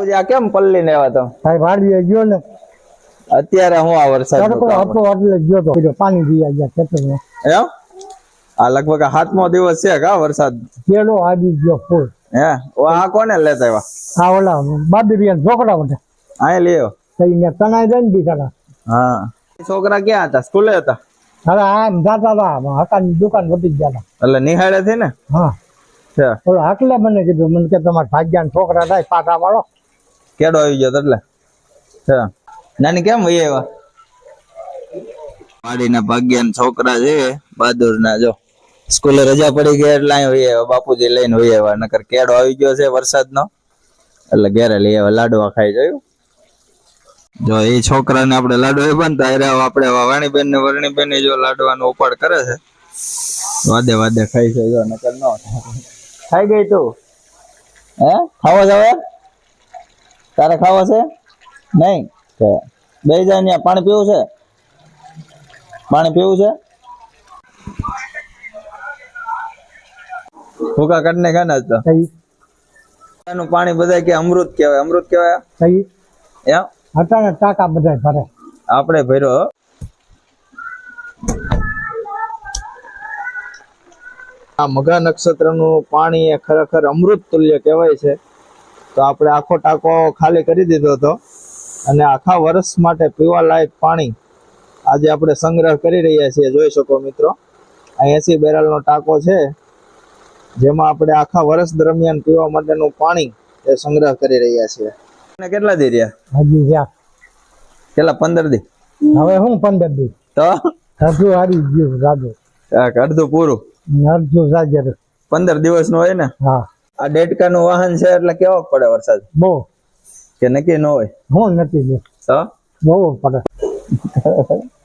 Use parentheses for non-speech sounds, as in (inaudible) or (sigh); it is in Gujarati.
આ કેમ પલ્લી ને આવ્યા તમે ભાઈ વાડીએ ગયો ને. અત્યારે હું આ વરસાદ હતો એટલે ગયો તો. પાણી પી ગયા ખેતરમાં એમ? આ લગભગ હાથમો સાતમો દિવસ છે કા વરસાદ? કેળો આવી ગયો ફૂલ. હે? ઓ આ કોને લેતા આવ્યા? આ ઓલા બાબીરિયા છોકરા માટે આ લ્યો. કઈ મેં તણાઈ જાય ને બિચારા. હા. છોકરા ક્યાં હતા? સ્કૂલે હતા? હવે આમ જાતા હતા હકાની દુકાન વધી ગયા હતા. એટલે નિહાળે થી ને? હા. હકલે મને કીધું મને કે તમારા ભાગ્યા છોકરા થાય પાટા વાળો. કેડો આવી ગયો એટલે. નાની કેમ વહી આવ્યા? વાડીના ભાગ્યાના છોકરા છે બહાદુર ના જો. સ્કૂલે રજા પડી ગઈ એટલે અહીં વહી આવ્યા બાપુજી લઈને વહી આવ્યા. નકર કેડો આવી ગયો છે વરસાદનો એટલે ઘેરે લઈ આવ્યા લાડવા ખાઈ જોયું. જો એ છોકરાને આપણે લાડવા બનતા અરે આપણે વાણીબેન ને વરણીબેન ને જો લાડવાનો ઉપાડ કરે છે. વાદે વાદે ખાઈ છે જો નકર ન ખાઈ ગઈ તું? હે? ખાવા હવે? તારે ખાવો છે? નહીં? બે જાય પાણી પીવું છે? પાણી પીવું છે? ભૂકા કાઢને ખાને જ તો. એનું પાણી બધા કે અમૃત કહેવાય. અમૃત કહેવાય? થઈ એમ? હતા ને ટાકા બધા ભરે. આપણે ભર્યો. આ મઘા નક્ષત્રનું પાણી એ ખરેખર અમૃત તુલ્ય કહેવાય છે. તો આપણે આખો ટાંકો ખાલી કરી દીધો હતો. અને આખા વર્ષ માટે પીવા લાયક પાણી આજે આપણે સંગ્રહ કરી રહ્યા છીએ. જોઈ શકો મિત્રો આ એસી બેરલનો ટાંકો છે જેમાં આપણે આખા વર્ષ દરમિયાન પીવા માટેનું પાણી એ સંગ્રહ કરી રહ્યા છીએ. અને કેટલા દી રહ્યા? હજી જ્યાં કેટલા? પંદર દી? હવે હું પંદર દી. તો? અડધું હારી ગયું રાજુ અડધું પૂરું? અડધું પંદર દિવસનું હોય ને? હા. આ ડેટકા નું વાહન છે એટલે કેવો પડે વરસાદ? બહુ. કે નક્કી ન હોય? હું નક્કી બહુ પડે. (laughs)